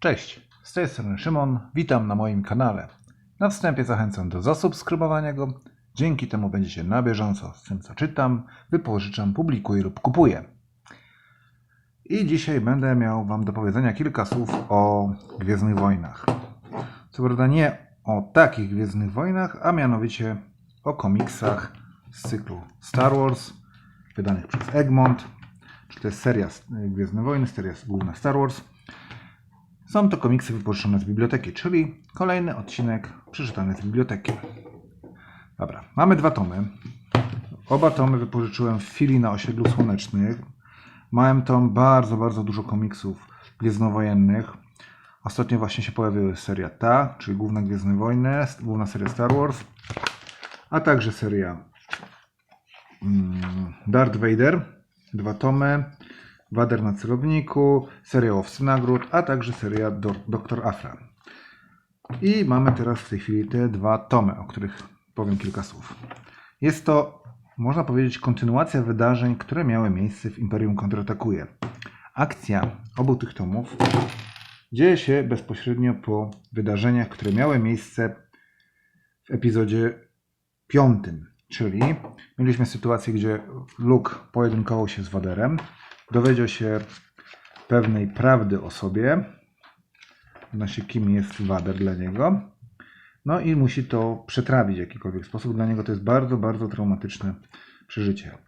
Cześć, z tej strony Szymon, witam na moim kanale. Na wstępie zachęcam do zasubskrybowania go. Dzięki temu będziecie na bieżąco z tym, co czytam, wypożyczam, publikuję lub kupuję. I dzisiaj będę miał Wam do powiedzenia kilka słów o Gwiezdnych Wojnach. Co prawda nie o takich Gwiezdnych Wojnach, a mianowicie o komiksach z cyklu Star Wars, wydanych przez Egmont. Czy to jest seria Gwiezdne Wojny, seria główna Star Wars. Są to komiksy wypożyczone z biblioteki, czyli kolejny odcinek przeczytany z biblioteki. Dobra, mamy dwa tomy. Oba tomy wypożyczyłem w chwili na osiedlu słonecznych. Małem tam bardzo, bardzo dużo komiksów gwiezdnowojennych. Ostatnio właśnie się pojawiła seria ta, czyli główna Gwiezdne Wojny, główna seria Star Wars, a także seria mm, Darth Vader, dwa tomy, Wader na celowniku, seria Łowcy Nagród, a także seria Do Doktor Afra. I mamy teraz w tej chwili te dwa tomy, o których powiem kilka słów. Jest to, można powiedzieć, kontynuacja wydarzeń, które miały miejsce w Imperium Kontratakuje. Akcja obu tych tomów dzieje się bezpośrednio po wydarzeniach, które miały miejsce w epizodzie piątym, czyli mieliśmy sytuację, gdzie Luke pojedynkował się z Waderem, dowiedział się pewnej prawdy o sobie, znaczy kim jest Wader dla niego, no i musi to przetrawić w jakikolwiek sposób. Dla niego to jest bardzo, bardzo traumatyczne przeżycie.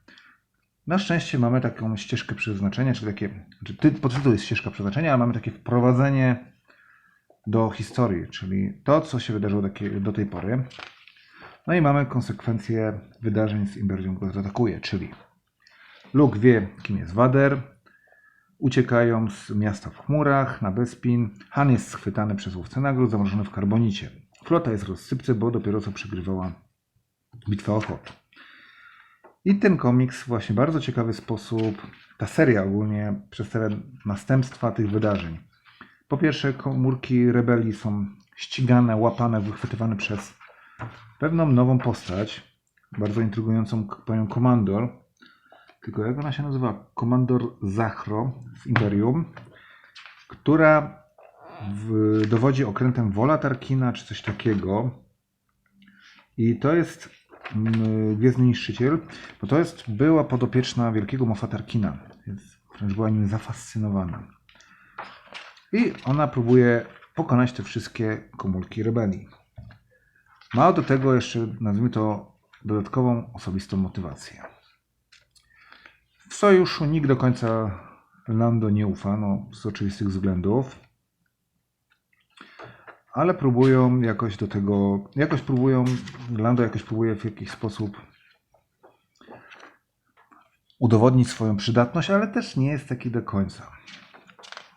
Na szczęście mamy taką ścieżkę przeznaczenia, czy takie, znaczy ty, podtytuł jest ścieżka przeznaczenia, ale mamy takie wprowadzenie do historii, czyli to, co się wydarzyło do tej pory. No i mamy konsekwencje wydarzeń z Imperium kontratakuje, czyli Luke wie, kim jest Wader, uciekają z miasta w chmurach na Bespin. Han jest schwytany przez łowcę nagród, zamrożony w karbonicie. Flota jest w rozsypce, bo dopiero co przegrywała bitwę o Hoth. I ten komiks w właśnie bardzo ciekawy sposób, ta seria ogólnie przedstawia następstwa tych wydarzeń. Po pierwsze, komórki rebelii są ścigane, łapane, wychwytywane przez pewną nową postać, bardzo intrygującą panią Komandor. Tylko jak ona się nazywa? Komandor Zachro z Imperium, która w, dowodzi okrętem Wola Tarkina czy coś takiego. I to jest mm, Gwiezdny Niszczyciel, bo to jest była podopieczna wielkiego Mofa Tarkina, więc wręcz była nim zafascynowana. I ona próbuje pokonać te wszystkie komórki rebelii. Ma do tego jeszcze, nazwijmy to, dodatkową osobistą motywację. W sojuszu nikt do końca Lando nie ufa, no, z oczywistych względów. Ale próbują jakoś do tego, jakoś próbują, Lando jakoś próbuje w jakiś sposób udowodnić swoją przydatność, ale też nie jest taki do końca.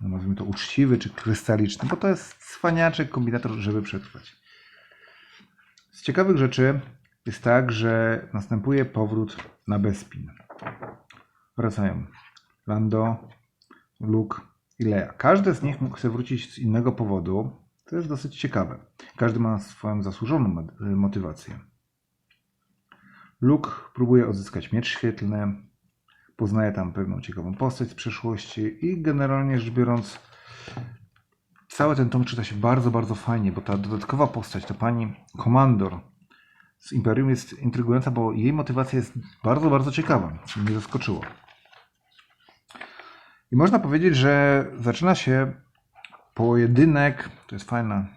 No, nazwijmy to uczciwy czy krystaliczny, bo to jest cwaniaczek, kombinator, żeby przetrwać. Z ciekawych rzeczy jest tak, że następuje powrót na Bespin. Wracają Lando, Luke i Leia. Każdy z nich mógł chce wrócić z innego powodu. To jest dosyć ciekawe. Każdy ma swoją zasłużoną mo- motywację. Luke próbuje odzyskać miecz świetlny, poznaje tam pewną ciekawą postać z przeszłości i generalnie rzecz biorąc cały ten tom czyta się bardzo, bardzo fajnie, bo ta dodatkowa postać, to pani komandor z Imperium jest intrygująca, bo jej motywacja jest bardzo, bardzo ciekawa, co mnie zaskoczyło. I można powiedzieć, że zaczyna się pojedynek, to jest fajna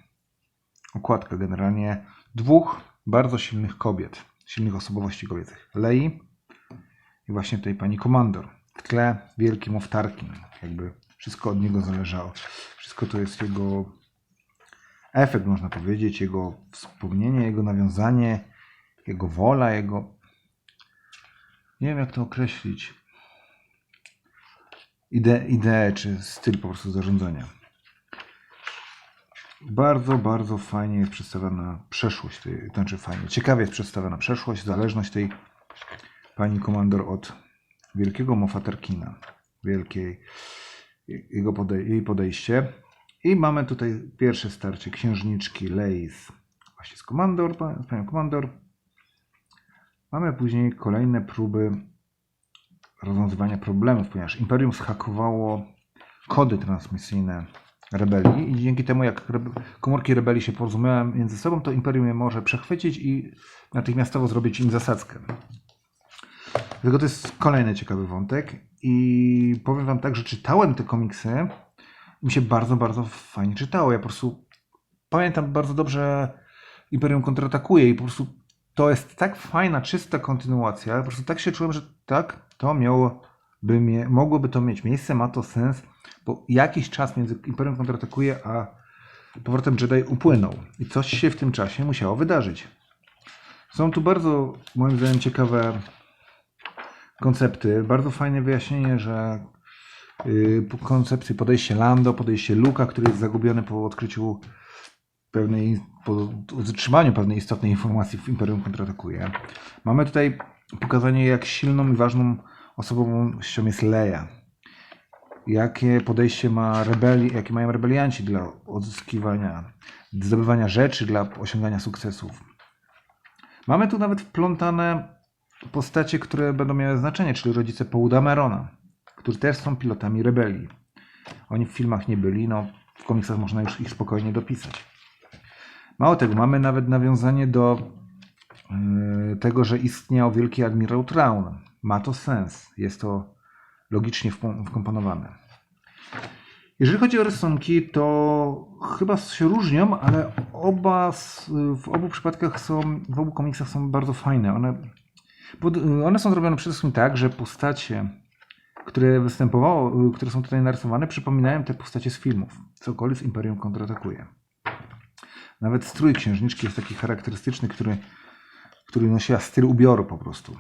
okładka generalnie, dwóch bardzo silnych kobiet, silnych osobowości kobiecych. Lei i właśnie tej pani komandor. W tle wielki Moff Tarkin, jakby wszystko od niego zależało. Wszystko to jest jego efekt, można powiedzieć, jego wspomnienie, jego nawiązanie, jego wola, jego. Nie wiem, jak to określić. Ide, ideę czy styl po prostu zarządzania. Bardzo, bardzo fajnie jest przedstawiona przeszłość, tej, znaczy fajnie, ciekawie jest przedstawiona przeszłość, zależność tej pani komandor od wielkiego Mofa Tarkina, wielkiej, jego podej jej podejście. I mamy tutaj pierwsze starcie księżniczki Leis właśnie z komandor, z panią komandor. Mamy później kolejne próby rozwiązywania problemów, ponieważ Imperium schakowało kody transmisyjne rebelii i dzięki temu, jak komórki rebelii się porozumieją między sobą, to Imperium je może przechwycić i natychmiastowo zrobić im zasadzkę. Dlatego to jest kolejny ciekawy wątek i powiem wam tak, że czytałem te komiksy mi się bardzo, bardzo fajnie czytało. Ja po prostu pamiętam bardzo dobrze Imperium kontratakuje i po prostu to jest tak fajna, czysta kontynuacja. Po prostu tak się czułem, że tak, to miałoby mie- mogłoby to mieć miejsce, ma to sens, bo jakiś czas między Imperium kontratakuje a powrotem Jedi upłynął i coś się w tym czasie musiało wydarzyć. Są tu bardzo, moim zdaniem, ciekawe koncepty, bardzo fajne wyjaśnienie, że yy, po koncepcji podejście Lando, podejście Luka, który jest zagubiony po odkryciu pewnej, po otrzymaniu pewnej istotnej informacji w Imperium kontratakuje. Mamy tutaj pokazanie, jak silną i ważną osobowością jest Leia. Jakie podejście ma rebeli, jakie mają rebelianci dla odzyskiwania, zdobywania rzeczy, dla osiągania sukcesów. Mamy tu nawet wplątane postacie, które będą miały znaczenie, czyli rodzice Paul Damerona, którzy też są pilotami rebelii. Oni w filmach nie byli, no w komiksach można już ich spokojnie dopisać. Mało tego, mamy nawet nawiązanie do tego, że istniał wielki admirał Traun. Ma to sens, jest to logicznie wkomponowane. Jeżeli chodzi o rysunki, to chyba się różnią, ale oba w obu przypadkach są, w obu komiksach są bardzo fajne. One, one są zrobione przede wszystkim tak, że postacie, które występowało, które są tutaj narysowane, przypominają te postacie z filmów. Cokolwiek z Imperium kontratakuje. Nawet strój księżniczki jest taki charakterystyczny, który, który nosiła styl ubioru po prostu.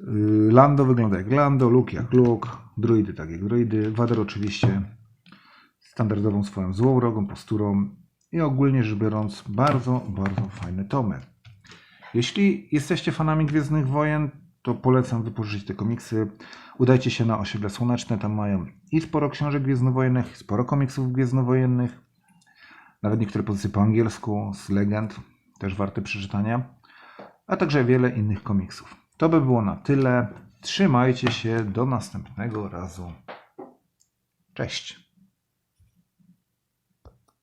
Yy, Lando wygląda jak Lando, Luke jak Luke, druidy tak jak druidy, Vader oczywiście standardową swoją złowrogą posturą i ogólnie rzecz biorąc bardzo, bardzo fajne tomy. Jeśli jesteście fanami Gwiezdnych Wojen, to polecam wypożyczyć te komiksy. Udajcie się na osiedle słoneczne, tam mają i sporo książek gwiezdnowojennych, sporo komiksów gwiezdnowojennych, nawet niektóre pozycje po angielsku, z legend, też warte przeczytania, a także wiele innych komiksów. To by było na tyle. Trzymajcie się, do następnego razu. Cześć.